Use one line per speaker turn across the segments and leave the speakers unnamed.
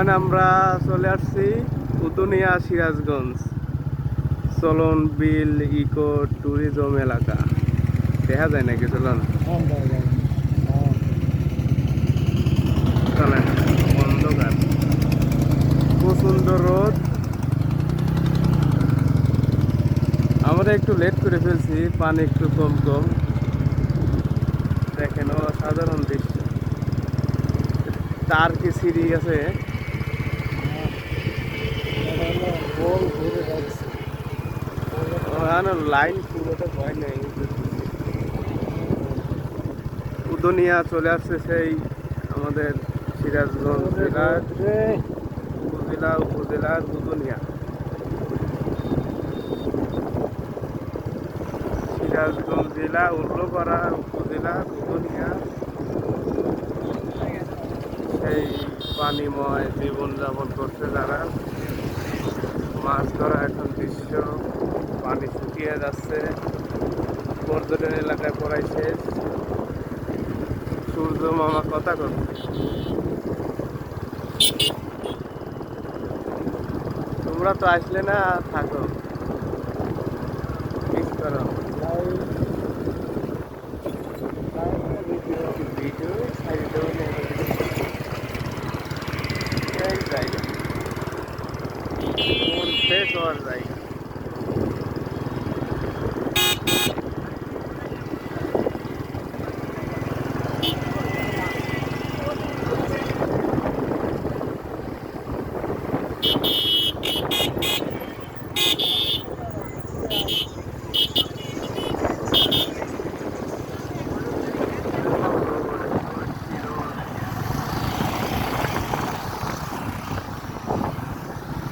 এখন আমরা চলে আসছি উদুনিয়া সিরাজগঞ্জ চলন, বিল, ইকো, ট্যুরিজম এলাকা। দেখা যায় নাকি চলন? প্রচণ্ড রোদ। আমরা একটু লেট করে ফেলছি, পানি একটু কম কম। দেখেন, অসাধারণ দৃশ্য। তার কি সিঁড়ি আছে? লাইন ভয় উদনিয়া চলে আসছে সেই আমাদের সিরাজগঞ্জ জেলার উপজেলা উপজেলার উদনিয়া। সিরাজগঞ্জ জেলা, উল্লপাড়া উপজেলা উদনিয়া। সেই পানিময় জীবনযাপন করছে যারা মাছ ধরা এখন দৃশ্য, পানি শুকিয়ে যাচ্ছে পর্যটন এলাকায় পড়াই শেষ। সূর্য মামা কথা করছে তোমরা তো আসলে না, থাকো। করো ভিডিও সাইড এই জায়গা মন শেষ হওয়ার জায়গা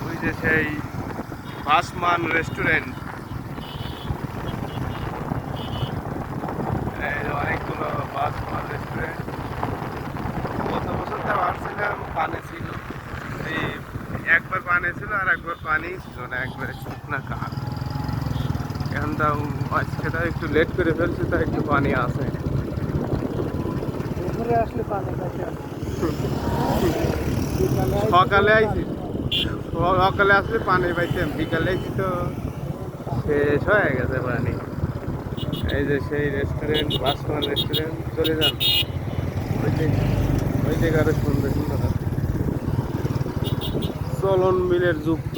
ওই যে সেই ভাসমান রেস্টুরেন্ট অনেকগুলো ভাসমান রেস্টুরেন্ট গত বছর তো আসছিলাম পানি ছিল। একবার পানি ছিল আর একবার পানি ছিল না একবারে শুকনা কাঠ। এখন তো আজকে তো একটু লেট করে ফেলছি তো একটু পানি
আসলে পানি
সকালে আইছি। সকালে আসলে পানি পাইতাম বিকালে তো শেষ হয়ে গেছে পানি। এই যে সেই রেস্টুরেন্ট বাসমান রেস্টুরেন্ট চলে যান। ওই আরও সুন্দর সুন্দর চলন মিলের যুক্ত।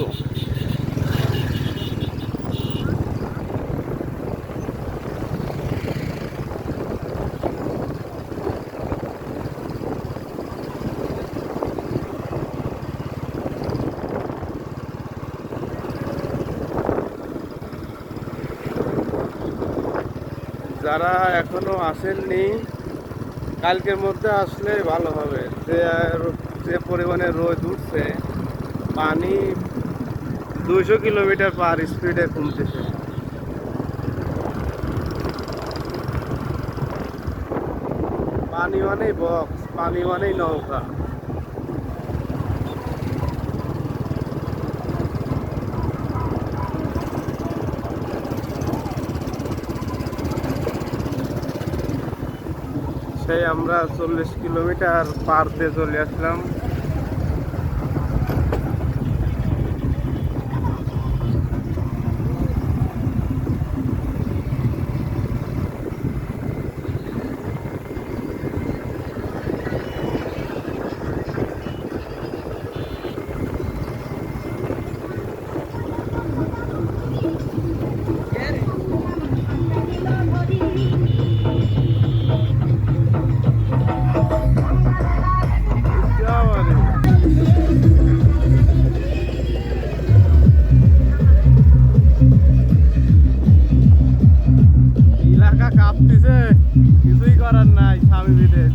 যারা এখনও আসেননি, কালকের মধ্যে আসলে ভালো হবে। যে যে পরিমাণে রোদ উঠছে, পানি দুইশো কিলোমিটার পার স্পিডে কমতেছে। পানি মানেই বক্স পানি মানেই নৌকা। সেই আমরা চল্লিশ কিলোমিটার পার দিয়ে চলে আসলাম। কাঁপতেছে কিছুই করার নাই স্বামী বিদেশ।